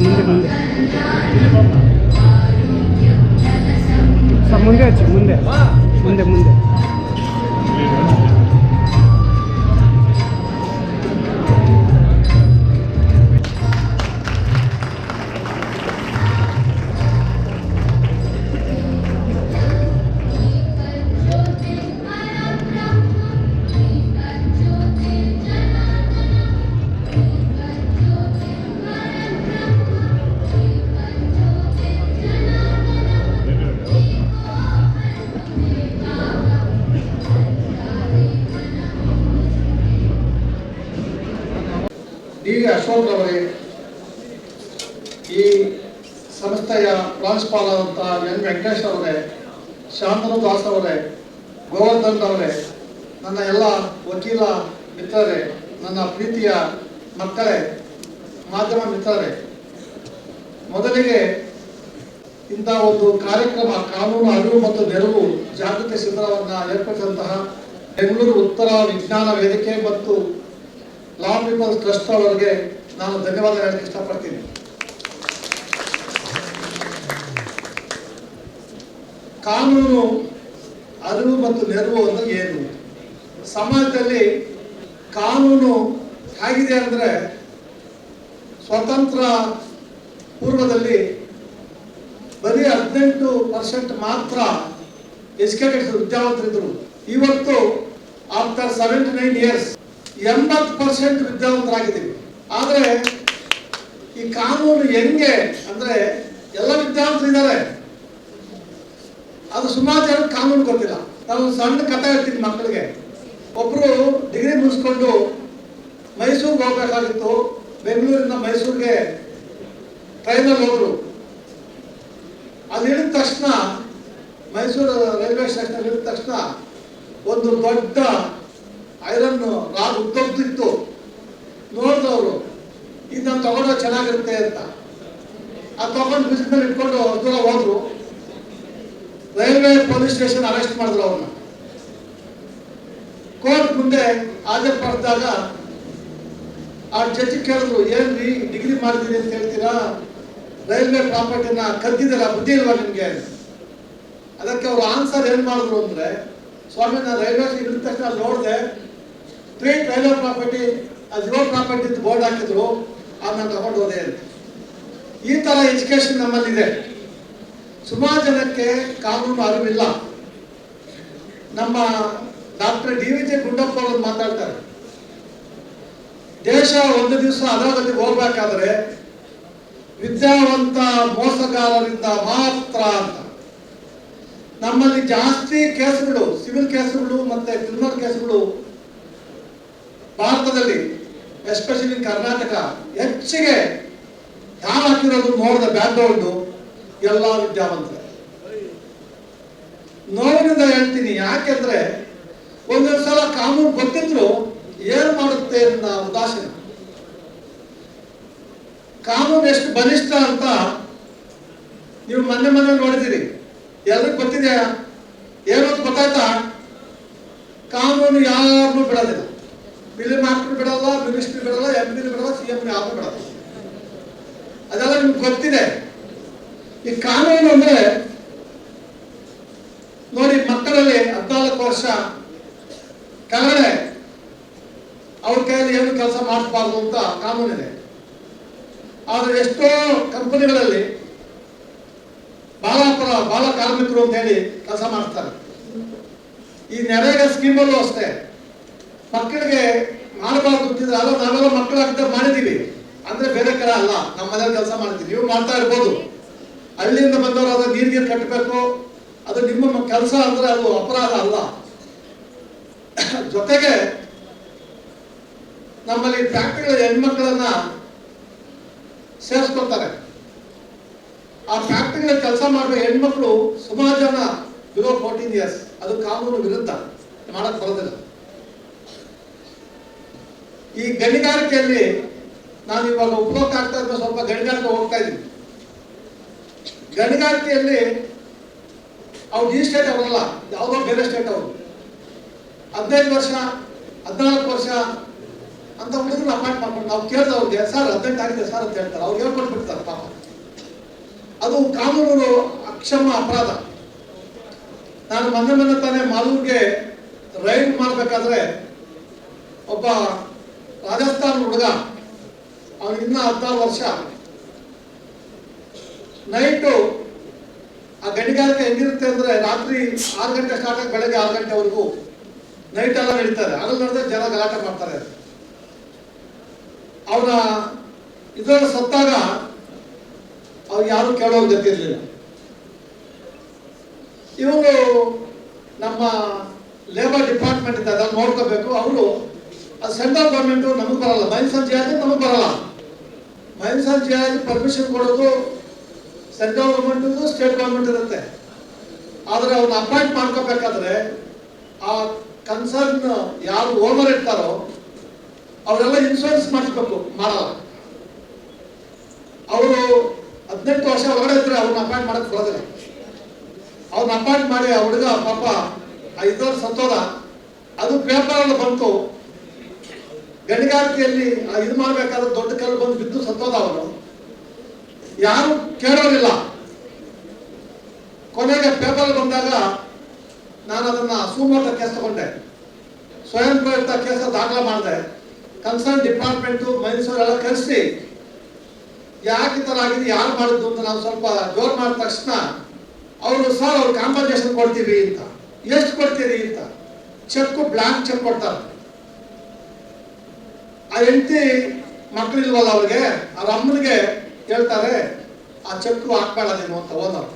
문제 문제 자 문제였지 문제. 문제 문제. ಅವರೇ ಈ ಸಂಸ್ಥೆಯ ಪ್ರಾಂಶುಪಾಲ ಅಂತ ಎನ್ ವೆಂಕಟೇಶ್ ಅವರೇ ಶಾಂತನು ದಾಸ್ ಅವರೇ ಗೋವರ್ಧನ್ ಅವರೇ ನನ್ನ ಎಲ್ಲ ವಕೀಲ ಮಿತ್ರರೇ, ನನ್ನ ಪ್ರೀತಿಯ ಮಕ್ಕಳೇ, ಮಾಧ್ಯಮ ಮಿತ್ರರೇ, ಮೊದಲಿಗೆ ಇಂಥ ಒಂದು ಕಾರ್ಯಕ್ರಮ, ಕಾನೂನು, ಅರಿವು ಮತ್ತು ನೆರವು ಜಾಗೃತಿ ಶಿಬಿರವನ್ನು ಏರ್ಪಡಿಸಿದಂತಹ ಬೆಂಗಳೂರು ಉತ್ತರ ವಿಜ್ಞಾನ ವೇದಿಕೆ ಮತ್ತು ಲಾ ಪೀಪಲ್ಸ್ ಟ್ರಸ್ಟ್ ಅವರಿಗೆ ನಾನು ಧನ್ಯವಾದ ಹೇಳಕ್ಕೆ ಇಷ್ಟಪಡ್ತೀನಿ. ಕಾನೂನು, ಅರಿವು ಮತ್ತು ನೆರವು ಅಂದ್ರೆ ಏನು? ಸಮಾಜದಲ್ಲಿ ಕಾನೂನು ಹೇಗಿದೆ ಅಂದ್ರೆ ಸ್ವತಂತ್ರ ಪೂರ್ವದಲ್ಲಿ ಬರೀ ಹದಿನೆಂಟು ಪರ್ಸೆಂಟ್ ಮಾತ್ರ ಎಜುಕೇಟೆಡ್ ವಿದ್ಯಾವಂತರಿದ್ದರು. ಇವತ್ತು, ಆಫ್ಟರ್ ಸೆವೆಂಟಿ ನೈನ್ ಇಯರ್ಸ್ ಎಂಬತ್ತು ಪರ್ಸೆಂಟ್ ವಿದ್ಯಾವಂತರಾಗಿದ್ದೀವಿ. ಆದರೆ ಈ ಕಾನೂನು ಹೆಂಗೆ ಅಂದ್ರೆ ಎಲ್ಲ ವಿದ್ಯಾವಂತರು ಇದ್ದಾರೆ. ಅದು ಸುಮಾರು ಜನ ಕಾನೂನು ಗೊತ್ತಿಲ್ಲ. ನಾವು ಸಣ್ಣ ಕಥೆ ಹೇಳ್ತೀನಿ ಮಕ್ಕಳಿಗೆ. ಒಬ್ರು ಡಿಗ್ರಿ ಮುಗಿಸ್ಕೊಂಡು ಮೈಸೂರಿಗೆ ಹೋಗ್ಬೇಕಾಗಿತ್ತು. ಬೆಂಗಳೂರಿಂದ ಮೈಸೂರಿಗೆ ಟ್ರೈನಲ್ಲಿ ಹೋದ್ರು. ಅಲ್ಲಿ ತಕ್ಷಣ ಮೈಸೂರು ರೈಲ್ವೆ ಸ್ಟೇಷನ್ ಇಳಿದ ತಕ್ಷಣ ಒಂದು ದೊಡ್ಡ ಐರನ್ ರಾಡ್ ಉದ್ದಬ್ದಿತ್ತು ನೋಡಿದವರು ಇದನ್ನ ತಗೊಂಡ್ರೆ ಚೆನ್ನಾಗಿರುತ್ತೆ ಅಂತ. ಅದು ತಗೊಂಡು ಬಿಸಿನಲ್ಲಿ ಇಟ್ಕೊಂಡು ದೂರ ಹೋದ್ರು. ರೈಲ್ವೆ ಪೊಲೀಸ್ ಸ್ಟೇಷನ್ ಅರೆಸ್ಟ್ ಮಾಡಿದ್ರು ಅವ್ರನ್ನ. ಕೋರ್ಟ್ ಮುಂದೆ ಹಾಜರುಪಡಿಸಿದಾಗ ಆ ಜಡ್ಜ್ ಕೇಳಿದ್ರು, ಏನ್ರಿ, ಡಿಗ್ರಿ ಮಾಡಿದೀನಿ ಅಂತ ಹೇಳ್ತೀರಾ? ರೈಲ್ವೆ ಪ್ರಾಪರ್ಟಿನ ಕದ್ದಿದ್ದೀರಾ? ಬುದ್ಧಿ ಇಲ್ವಾ ನಿಮ್ಗೆ? ಅದಕ್ಕೆ ಅವರು ಆನ್ಸರ್ ಏನ್ ಮಾಡಿದ್ರು ಅಂದ್ರೆ, ಸ್ವಾಮಿ, ನಾನು ರೈಲ್ವೆ ಇಳಿದ ತಕ್ಷಣ ನೋಡಿದೆ ಟ್ರೀಟ್ ರೈಲ್ವೆ ಪ್ರಾಪರ್ಟಿ ಅದು ರೋಡ್ ಪ್ರಾಪರ್ಟಿ ಬೋರ್ಡ್ ಹಾಕಿದ್ರು ಅದನ್ನ ನಾನು ತಗೊಂಡು ಹೋದೆ ಅಂತ. ಈ ತರ ಎಜುಕೇಶನ್ ನಮ್ಮಲ್ಲಿದೆ. ಸುಮಾರು ಜನಕ್ಕೆ ಕಾನೂನು ಅರಿವಿಲ್ಲ. ನಮ್ಮ doctor D V J Gundappa ಅವರು ಮಾತಾಡ್ತಾರೆ. ದೇಶ ಒಂದು ದಿವಸ ಅಧೋಗತಿಗೆ ಹೋಗ್ಬೇಕಾದ್ರೆ ವಿದ್ಯಾವಂತ ಮೋಸಗಾರರಿಂದ ಮಾತ್ರ ಅಂತ. ನಮ್ಮಲ್ಲಿ ಜಾಸ್ತಿ ಕೇಸುಗಳು ಸಿವಿಲ್ ಕೇಸುಗಳು ಮತ್ತೆ ಕ್ರಿಮಿನಲ್ ಕೇಸ್ಗಳು ಭಾರತದಲ್ಲಿ ಎಸ್ಪೆಷಲಿ ಕರ್ನಾಟಕ ಹೆಚ್ಚಿಗೆ ಯಾರು ಹಾಕಿರೋದು ನೋಡಿದ ಬ್ಯಾಕ್ಗ್ರೌಂಡು ಎಲ್ಲ ವಿದ್ಯಾವಂತರು. ನೋವಿನಿಂದ ಹೇಳ್ತೀನಿ, ಯಾಕೆಂದ್ರೆ ಒಂದೊಂದು ಸಲ ಕಾನೂನು ಗೊತ್ತಿದ್ರು ಏನು ಮಾಡುತ್ತೆ ಅನ್ನೋ ಉದಾಸೀನ. ಕಾನೂನು ಎಷ್ಟು ಬಲಿಷ್ಠ ಅಂತ ನೀವು ಮೊನ್ನೆ ಮೊನ್ನೆ ನೋಡಿದಿರಿ. ಎಲ್ರಿಗೂ ಗೊತ್ತಿದೆಯಾ? ಏನೋ ಅಂತ ಗೊತ್ತಾಯ್ತಾ? ಕಾನೂನು ಯಾರನ್ನೂ ಬಿಡೋದಿಲ್ಲ. ಮಿನಿಸ್ಟ್ರಿ ಬರಲ್ಲ ಎಂ ಪಿ ಬಿಡಲ್ಲ ಸಿ ಎಂ ಯಾರು ಬಿಡಲ್ಲ ಅದೆಲ್ಲ ನಿಮ್ಗೆ ಗೊತ್ತಿದೆ. ಈ ಕಾನೂನು ಅಂದ್ರೆ ನೋಡಿ, ಮಕ್ಕಳಲ್ಲಿ ಹದಿನಾಲ್ಕು ವರ್ಷ, ಕೆಳಗಡೆ ಅವ್ರ ಕೈಯಲ್ಲಿ ಏನು ಕೆಲಸ ಮಾಡಬಾರ್ದು ಅಂತ ಕಾನೂನಿದೆ ಆದ್ರೆ ಎಷ್ಟೋ ಕಂಪನಿಗಳಲ್ಲಿ ಬಾಲಾಪರ, ಬಾಲ ಕಾರ್ಮಿಕರು ಅಂತ ಹೇಳಿ ಕೆಲಸ ಮಾಡ್ತಾರೆ. ಈ ನೆರೆಗ ಸ್ಕೀಮಲ್ಲೂ ಅಷ್ಟೇ. ಮಕ್ಕಳಿಗೆ ಮಾಡಬಾರ್ದು ಅಂತಿದ್ರೆ ಅಲ್ಲ ನಾವೆಲ್ಲ ಮಕ್ಕಳಾಗ್ತಾ ಮಾಡಿದೀವಿ ಅಂದ್ರೆ ಬೇರೆ ಕಡೆ ಅಲ್ಲ, ನಮ್ಮ ಮನೇಲಿ ಕೆಲಸ ಮಾಡ್ತೀವಿ. ನೀವು ಮಾಡ್ತಾ ಇರ್ಬೋದು. ಹಳ್ಳಿಯಿಂದ ಅದ್ರ ನೀರ್ ಗೀರ್ ಕಟ್ಟಬೇಕು. ಅದು ನಿಮ್ಮ ಕೆಲಸ ಅಂದ್ರೆ ಅದು ಅಪರಾಧ ಅಲ್ಲ. ಜೊತೆಗೆ ನಮ್ಮಲ್ಲಿ ಫ್ಯಾಕ್ಟ್ರಿಗಳ ಹೆಣ್ಮಕ್ಳನ್ನ ಸೇರಿಸ್ಕೊಳ್ತಾರೆ. ಆ ಫ್ಯಾಕ್ಟ್ರಿಗಳ ಕೆಲಸ ಮಾಡುವ ಹೆಣ್ಮಕ್ಳು ಸುಮಾರು ಜನ ಬಿಲೋ ಫೋರ್ಟೀನ್ ಇಯರ್ಸ್ ಅದು ಕಾನೂನು ವಿರುದ್ಧ. ಮಾಡಕ್ ಬರೋದಿಲ್ಲ. ಈ ಗಣಿಗಾರಿಕೆಯಲ್ಲಿ ನಾನು ಇವಾಗ ಉಪಯೋಗ ಆಗ್ತಾ ಇದ್ದ ಸ್ವಲ್ಪ ಗಣಿಗಾರಿಕೆ ಹೋಗ್ತಾ ಇದ್ದೀನಿ. ಗಣಿಗಾರಿಕೆಯಲ್ಲಿ ಅವ್ರು ಈ ಸ್ಟೇಟ್ ಅವರಲ್ಲ, ಯಾವುದೋ ಬೇರೆ ಸ್ಟೇಟ್ ಅವರು. ಹದಿನೈದು ವರ್ಷ, ಹದಿನಾಲ್ಕು ವರ್ಷ ಅಂತ ಹುಡುಗರು ಅಪಾಯಿಂಟ್ ಮಾಡ್ಕೊಂಡು ನಾವು ಕೇಳಿದ ಅವ್ರಿಗೆ ಸರ್, ಹದಿನೆಂಟು ಆಗಿದೆ ಸರ್ ಅಂತ ಹೇಳ್ತಾರೆ. ಅವ್ರು ಹೇಳ್ಕೊಟ್ಬಿಡ್ತಾರೆ ಪಾಪ. ಅದು ಕಾನೂನು ಅಕ್ಷಮ ಅಪರಾಧ. ನಾನು ಮೊನ್ನೆ ಮೊನ್ನೆ ತಾನೇ ಮಾಲೂರ್ಗೆ ರೈಡ್ ಮಾಡಬೇಕಾದ್ರೆ ಒಬ್ಬ ರಾಜಸ್ಥಾನ ಹುಡುಗ. ಅವನಿಗೆ ಇನ್ನ ಹದಿನಾರು ವರ್ಷ. ನೈಟು ಆ ಗಣಿಗಾರಿಕೆ ಹೆಂಗಿರುತ್ತೆ ಅಂದ್ರೆ ರಾತ್ರಿ ಆರು ಗಂಟೆ ಸ್ಟಾರ್ಟ್ ಆಗಿ ಬೆಳಗ್ಗೆ ಆರು ಗಂಟೆವರೆಗೂ ನೈಟ್ ಎಲ್ಲ ನಡೀತಾರೆ ಅಲ್ಲಿ ನಡೆದ್ರೆ ಜನ ಗಲಾಟೆ ಮಾಡ್ತಾರೆ. ಅವನ ಇದರಲ್ಲಿ ಸತ್ತಾಗ ಅವ್ರು ಯಾರು ಕೇಳೋರು ಗೊತ್ತಿರಲಿಲ್ಲ. ಇವರು ನಮ್ಮ ಲೇಬರ್ ಡಿಪಾರ್ಟ್ಮೆಂಟ್ ಇದೆ ಅದನ್ನು ನೋಡ್ಕೋಬೇಕು. ಅವರು ಅದು ಸೆಂಟ್ರಲ್ ಗೌರ್ಮೆಂಟು ನಮಗೆ ಬರಲ್ಲ. ಮೈನ್ಸ್ ಅಂಡ್ ಜಿಯಾಜ್ ನಮಗೆ ಬರಲ್ಲ. ಮೈನ್ಸ್ ಅಂಡ್ ಆಗಿ ಪರ್ಮಿಷನ್ ಕೊಡೋದು ಸೆಂಟ್ರಲ್ ಗೌರ್ಮೆಂಟ್ ಸ್ಟೇಟ್ ಗೌರ್ಮೆಂಟ್ ಇರುತ್ತೆ. ಆದರೆ ಅವ್ರನ್ನ ಅಪಾಯಿಂಟ್ ಮಾಡ್ಕೋಬೇಕಾದ್ರೆ ಆ ಕನ್ಸರ್ನ್ ಯಾರು ಓನರ್ ಇರ್ತಾರೋ ಅವರೆಲ್ಲ ಇನ್ಶೂರೆನ್ಸ್ ಮಾಡಿಸ್ಬೇಕು, ಮಾಡಲ್ಲ. ಅವರು ಹದಿನೆಂಟು ವರ್ಷ ಒಳಗಡೆ ಇದ್ರೆ ಅವ್ರನ್ನ ಅಪಾಯಿಂಟ್ ಮಾಡಕ್ ಬರೋದಿಲ್ಲ. ಅವ್ರನ್ನ ಅಪಾಯಿಂಟ್ ಮಾಡಿ ಆ ಹುಡುಗ ಪಾಪ ವರ್ಷ ಸತ್ತೋದ ಅದು ಪೇಪರ್ ಅಲ್ಲಿ ಬಂತು. ಗಣಿಗಾರಿಕೆಯಲ್ಲಿ ಇದು ಮಾಡಬೇಕಾದ್ರೆ ದೊಡ್ಡ ಕಲ್ಲು ಬಂದು ಬಿದ್ದು ಸತ್ತೋದ ಅವನು. ಯಾರು ಕೇಳೋರಿಲ್ಲ. ಕೊನೆಗೆ ಪೇಪರ್ ಬಂದಾಗ ನಾನು ಅದನ್ನ ಸುಮೋಟ ಕೇಸ್ ತಗೊಂಡೆ. ಸ್ವಯಂ ಪ್ರೇರಿತ ಕೇಸ ದಾಖಲೆ ಮಾಡಿದೆ. ಕನ್ಸರ್ನ್ ಡಿಪಾರ್ಟ್ಮೆಂಟು ಮೈಸೂರೆಲ್ಲ ಕರೆಸಿ. ಯಾಕೆ ಈ ಥರ ಆಗಿದೆ, ಯಾರು ಮಾಡಿದ್ದು ಅಂತ ನಾವು ಸ್ವಲ್ಪ ಜೋರ್ ಮಾಡಿದ ತಕ್ಷಣ ಅವರು, ಸರ್ ಅವ್ರು ಕಾಂಪನ್ಸೇಷನ್ ಕೊಡ್ತೀವಿ ಅಂತ. ಎಷ್ಟು ಕೊಡ್ತೀರಿ ಅಂತ. ಚೆಕ್ ಬ್ಲಾಂಕ್ ಚೆಕ್ ಕೊಡ್ತಾರೆ. ಹೆಂಡತಿ ಮಕ್ಕಳಿಲ್ವಲ್ಲ ಅವ್ರಿಗೆ? ಅವ್ರ ಅಮ್ಮನಿಗೆ ಹೇಳ್ತಾರೆ, ಆ ಚಕ್ಕು ಹಾಕ್ಬೇಡ ನೀನು ಅಂತ ಓನರ್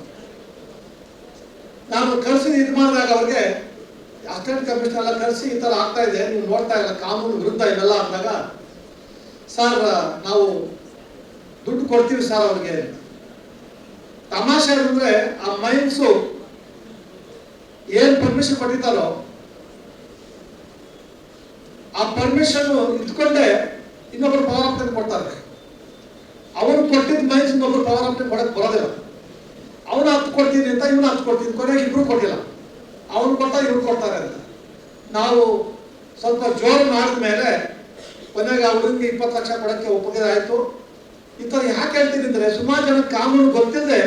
ನಾನು ಕರೆಸಿ ಇದು ಮಾಡಿದಾಗ ಅವ್ರಿಗೆ ಅಸಿಸ್ಟೆಂಟ್ ಕಮಿಷನರ್ ಎಲ್ಲ ಕರೆಸಿ ಈ ಥರ ಆಗ್ತಾ ಇದೆ, ನೀವು ನೋಡ್ತಾ ಇಲ್ಲ ಕಾನೂನು ವಿರುದ್ಧ ಇವೆಲ್ಲ ಅಂದಾಗ, ಸರ್, ನಾವು ದುಡ್ಡು ಕೊಡ್ತೀವಿ ಸರ್ ಅವ್ರಿಗೆ ತಮಾಷೆ ಅಂದ್ರೆ ಆ ಮೈನ್ಸು ಏನ್ ಪರ್ಮಿಷನ್ ಕೊಟ್ಟಿದ್ದಾರೋ ಆ ಪರ್ಮಿಷನ್ ಇಟ್ಕೊಂಡೆ ಇನ್ನೊಬ್ರು ಪವರ್ ಕೊಡ್ತಾರೆ. ಅವನು ಕೊಟ್ಟಿದ್ದ ಮೈನ್ಸ್ ಇನ್ನೊಬ್ರು ಪವರ್ ಆಫ್ ಕೊಡಕ್ ಬರೋದಿಲ್ಲ ಅವನು ಹತ್ತು ಕೊಡ್ತೀನಿ ಅಂತ ಇವನು ಹತ್ತು ಕೊಡ್ತೀನಿ ಕೊನೆಗೆ ಇಬ್ರು ಕೊಟ್ಟಿಲ್ಲ ಅವನು ಕೊಡ್ತಾ ಇವ್ರು ಕೊಡ್ತಾರೆ ಅಂತ. ನಾವು ಸ್ವಲ್ಪ ಜೋರು ಮಾಡಿದ ಮೇಲೆ ಕೊನೆಗೆ ಹುಡುಗಿಗೆ ಇಪ್ಪತ್ತು ಲಕ್ಷ ಕೊಡೋಕ್ಕೆ ಒಪ್ಪಿಗೆ ಆಯ್ತು. ಈ ಥರ ಯಾಕೆ ಹೇಳ್ತೀನಿ ಅಂದರೆ ಸುಮಾರು ಜನ ಕಾನೂನು ಗೊತ್ತಿಲ್ಲದೆ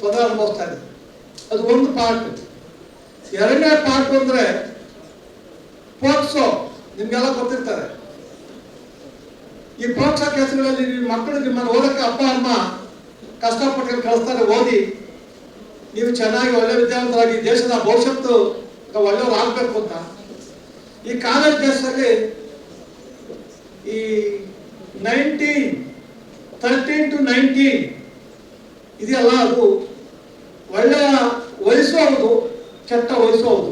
ತೊಂದರೆ ಅನುಭವಿಸ್ತಾ ಇದೆ ಅದು ಒಂದು ಪಾರ್ಟ್. ಎರಡನೇ ಪಾರ್ಟ್ ಅಂದರೆ ಪೋಕ್ಸೋ. ನಿಮ್ಗೆಲ್ಲ ಗೊತ್ತಿರ್ತಾರೆ. ಈ ಪ್ರೋಕ್ಷ ಕೇಸುಗಳಲ್ಲಿ ನಿಮ್ಮ ಮಕ್ಕಳು ನಿಮ್ಮನ್ನು ಓದಕ್ಕೆ ಅಪ್ಪ, ಅಮ್ಮ ಕಷ್ಟಪಟ್ಟು ಕಳಿಸ್ತಾರೆ, ಓದಿ. ನೀವು ಚೆನ್ನಾಗಿ ಒಳ್ಳೆ ವಿದ್ಯಾವಂತರಾಗಿ ದೇಶದ ಭವಿಷ್ಯತ್ತು ಒಳ್ಳೆಯವರು ಆಗ್ಬೇಕು ಅಂತ. ಈ ಕಾಲೇಜ್ ಕೆಲಸದಲ್ಲಿ ಈ ನೈನ್ಟೀನ್ ತರ್ಟೀನ್ ಟು ನೈನ್ಟೀನ್ ಇದೆಯಲ್ಲ ಅದು ಒಳ್ಳೆಯ ವಯಸ್ಸು ಹೌದು, ಕೆಟ್ಟ ವಯಸ್ಸು ಹೌದು.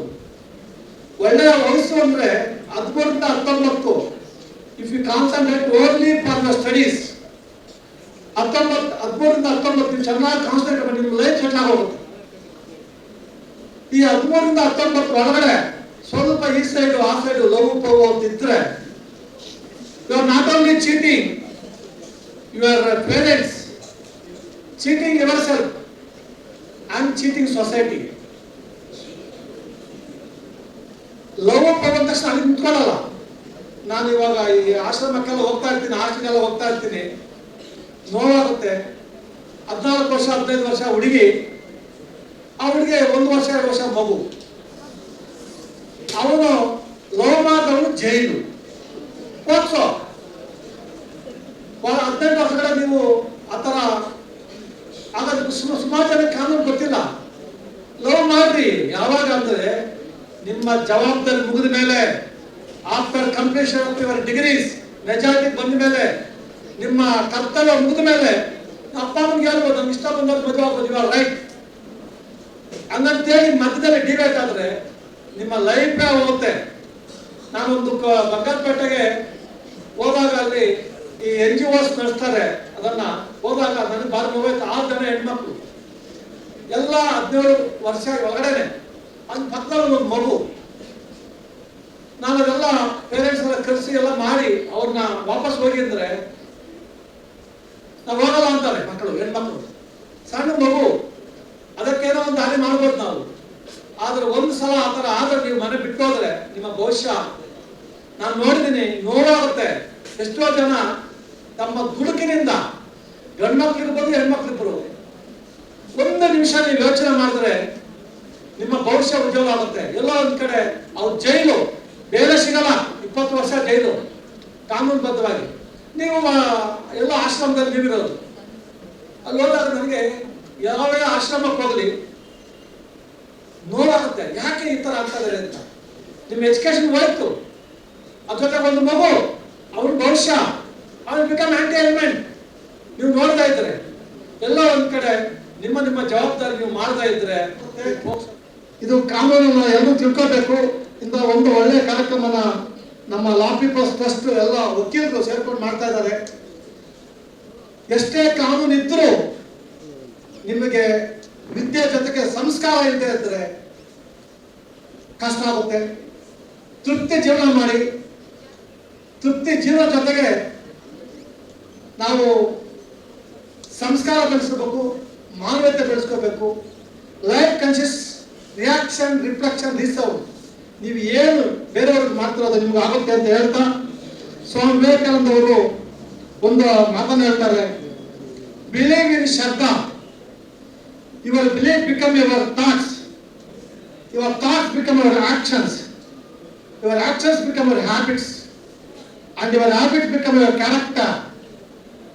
ಒಳ್ಳೆಯ ವಯಸ್ಸು ಅಂದ್ರೆ ಹತ್ತೊಂಬತ್ತು if you concentrate only for the studies ಹತ್ತೊಂಬತ್ತು ಹದಿಮೂರರಿಂದ ಹತ್ತೊಂಬತ್ತು ನೀವು ಚೆನ್ನಾಗಿ ಕಾನ್ಸಂಟ್ರೇಟ್ ಮಾಡಿ ನಿಮ್ಮ ಲೈಫ್ ಚೆನ್ನಾಗಿ ಹೋಗುತ್ತೆ ಈ ಹದಿಮೂರರಿಂದ ಹತ್ತೊಂಬತ್ತು ಒಳಗಡೆ ಸ್ವಲ್ಪ ಈ ಸೈಡು ಆ ಸೈಡು ಲವ್ ಪವ್ ಅಂತ ಇದ್ರೆ you are not only cheating your parents cheating yourself and cheating society love ಪವ್ ಅಂದ ತಕ್ಷಣ ಅಲ್ಲಿ ನಿಂತ್ಕೊಳ್ಳಲ್ಲ ನಾನು ಇವಾಗ ಈ ಆಶ್ರಮಕ್ಕೆಲ್ಲ ಹೋಗ್ತಾ ಇರ್ತೀನಿ ಹಾಸ್ಟೆಲ್ಗೆಲ್ಲ ಹೋಗ್ತಾ ಇರ್ತೀನಿ. ನೋವಾಗುತ್ತೆ ಹದಿನಾಲ್ಕು ವರ್ಷ, ಹದಿನೈದು ವರ್ಷ ಹುಡುಗಿ ಆ ಒಂದು ವರ್ಷ, ಎರಡು ವರ್ಷ ಮಗು. ಅವನು ಲವ್ ಮಾಡಿದವನು ಜೈಲು ಪೋಕ್ಸೋ ಹದಿನೆಂಟು ವರ್ಷಗಳ ನೀವು ಆ ಥರ ಹಾಗಾದ್ರೆ ಸುಮ ಸುಮಾರು ಜನ ಕಾನೂನು ಗೊತ್ತಿಲ್ಲ. ಲವ್ ಮಾಡ್ರಿ. ಯಾವಾಗ ಅಂದರೆ ನಿಮ್ಮ ಜವಾಬ್ದಾರಿ ಮುಗಿದ ಮೇಲೆ. After completion of your degrees majority ಬಂದ ಮೇಲೆ, ನಿಮ್ಮ ಕರ್ತವ್ಯ ಮುಗಿದ ಮೇಲೆ, ಅಪ್ಪ ಅಮ್ಮನಿಗೆ ಹೇಳ್ಬೋದು ಇಷ್ಟ ಬಂದವ್ರು ಮದುವೆ ಆಗ್ಬೋದು ಇವಾಗ ರೈಟ್ ಹಂಗಂತೇಳಿ ಮಧ್ಯದಲ್ಲಿ ಡಿಬೇಟ್ ಆದರೆ, ನಿಮ್ಮ ಲೈಫೇ ಹೋಗುತ್ತೆ? ನಾನೊಂದು ಬಂಗಾರಪೇಟೆಗೆ ಹೋದಾಗ ಅಲ್ಲಿ ಈ ಎನ್ ಜಿ ಓಸ್ ನಡೆಸ್ತಾರೆ, ಅದನ್ನ ಹೋದಾಗ ನನಗೆ ಬಾರಿ ಹೋಯ್ತು ಆರು ಜನ ಹೆಣ್ಮಕ್ಳು. ಎಲ್ಲ ಹದಿನೇಳು ವರ್ಷ ಒಳಗಡೆನೆ. ಅಲ್ಲಿ ಪಕ್ಕದಲ್ಲಿ ಒಂದು ಮಗು. ನಾನು ಅದೆಲ್ಲ ಪೇರೆಂಟ್ಸ್ ಎಲ್ಲ ಕರೆಸಿ ಎಲ್ಲ ಮಾಡಿ ಅವ್ರನ್ನ ವಾಪಸ್ ಹೋಗಿ ಅಂದ್ರೆ ನಾವು ಹೋಗಲ್ಲ ಅಂತಾರೆ ಮಕ್ಕಳು, ಹೆಣ್ಮಕ್ಳು. ಸಣ್ಣ ಮಗು, ಅದಕ್ಕೇನೋ ಒಂದು ಹಾನಿ ಮಾಡ್ಬೋದು ನಾವು. ಆದ್ರೆ ಒಂದು ಸಲ ಆ ಥರ ಆದ್ರೆ ನೀವು ಮನೆ ಬಿಟ್ಟು ಹೋದ್ರೆ ನಿಮ್ಮ ಭವಿಷ್ಯ ನಾನು ನೋಡಿದ್ದೀನಿ ನೋವಾಗುತ್ತೆ ಎಷ್ಟೋ ಜನ ತಮ್ಮ ದುಡುಕಿನಿಂದ ಗಂಡ್ಮಕ್ಳಿರ್ಬೋದು ಹೆಣ್ಮಕ್ಳಿರ್ಬೋದು ಒಂದು ನಿಮಿಷ ನೀವು ಯೋಚನೆ ಮಾಡಿದ್ರೆ ನಿಮ್ಮ ಭವಿಷ್ಯ ಉಜ್ವಲ ಆಗುತ್ತೆ. ಎಲ್ಲ ಒಂದ್ ಕಡೆ ಅವ್ರ ಜೈಲು. ಬೇರೆ ಸಿಗಲ್ಲ. ಇಪ್ಪತ್ತು ವರ್ಷ ಜೈಲು. ಕಾನೂನುಬದ್ಧವಾಗಿ ನೀವು ಎಲ್ಲ ಆಶ್ರಮದಲ್ಲಿ ನೀವಿರೋದು. ಅಲ್ಲಿ ಹೋದಾಗ ನನಗೆ ಯಾವ ಆಶ್ರಮಕ್ಕೆ ಹೋಗಲಿ, ನೋವಾಗುತ್ತೆ. ಯಾಕೆ ಈ ಥರ ಆಗ್ತದೆ ಅಂತ. ನಿಮ್ಮ ಎಜುಕೇಶನ್ ಹೋಯ್ತು. ಅದ್ರ ಒಂದು ಮಗು, ಅವ್ರ ಭವಿಷ್ಯ, ಅವ್ರು ಬಿಕಮ್ ಆ್ಯಂಟಿ ಎಲಿಮೆಂಟ್ ನೀವು ನೋಡ್ತಾ ಇದ್ರೆ, ಎಲ್ಲ ಒಂದು ಕಡೆ ನಿಮ್ಮ ನಿಮ್ಮ ಜವಾಬ್ದಾರಿ ನೀವು ಮಾಡ್ತಾ ಇದ್ರೆ, ಇದು ಕಾನೂನು ಎಲ್ಲರೂ ತಿಳ್ಕೋಬೇಕು. ಇಂದ ಒಂದು ಒಳ್ಳೆ ಕಾರ್ಯಕ್ರಮನ ನಮ್ಮ ಲಾ ಪೀಪಲ್ಸ್ ಟ್ರಸ್ಟ್ ಎಲ್ಲ ವಕೀಲರು ಸೇರ್ಕೊಂಡು ಮಾಡ್ತಾ ಇದ್ದಾರೆ. ಎಷ್ಟೇ ಕಾನೂನು ಇದ್ರೂ ನಿಮಗೆ ವಿದ್ಯೆ ಜೊತೆಗೆ ಸಂಸ್ಕಾರ ಇಲ್ಲದೆ ಇದ್ರೆ ಕಷ್ಟ ಆಗುತ್ತೆ. ತೃಪ್ತಿ ಜೀವನ ಮಾಡಿ. ತೃಪ್ತಿ ಜೀವನ ಜೊತೆಗೆ ನಾವು ಸಂಸ್ಕಾರ ಬೆಳೆಸ್ಕೋಬೇಕು, ಮಾನವೀಯತೆ ಬೆಳೆಸ್ಕೋಬೇಕು. Life conscious reaction reflection reserve ನೀವು ಏನು ಬೇರೆಯವ್ರಿಗೆ ಮಾಡ್ತಿರೋದು ನಿಮ್ಗೆ ಆಗುತ್ತೆ ಅಂತ ಹೇಳ್ತಾ ಸ್ವಾಮಿ ವಿವೇಕಾನಂದ ಅವರು ಒಂದು ಮಾತನ್ನು ಹೇಳ್ತಾರೆ ಬಿಲೀವ್ ಶಬ್ದ your believe become your thoughts your thoughts become your actions your actions become your habits and your habits become your character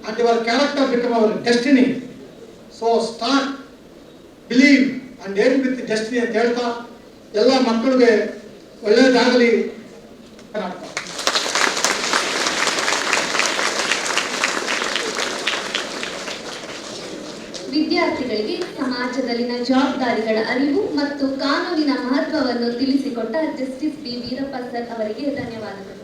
and your character become our destiny so start believe and end with destiny ಅಂತ ಹೇಳ್ತಾ, ಎಲ್ಲ ಮಕ್ಕಳಿಗೆ ಒಳ್ಳೇದಾಗಲಿ ಕರ್ನಾಟಕ. ವಿದ್ಯಾರ್ಥಿಗಳಿಗೆ ಸಮಾಜದಲ್ಲಿನ ಜವಾಬ್ದಾರಿಗಳ ಅರಿವು ಮತ್ತು ಕಾನೂನಿನ ಮಹತ್ವವನ್ನು ತಿಳಿಸಿಕೊಟ್ಟ ಜಸ್ಟಿಸ್ ಬಿ. ವೀರಪ್ಪ ಸರ್ ಅವರಿಗೆ ಧನ್ಯವಾದಗಳು.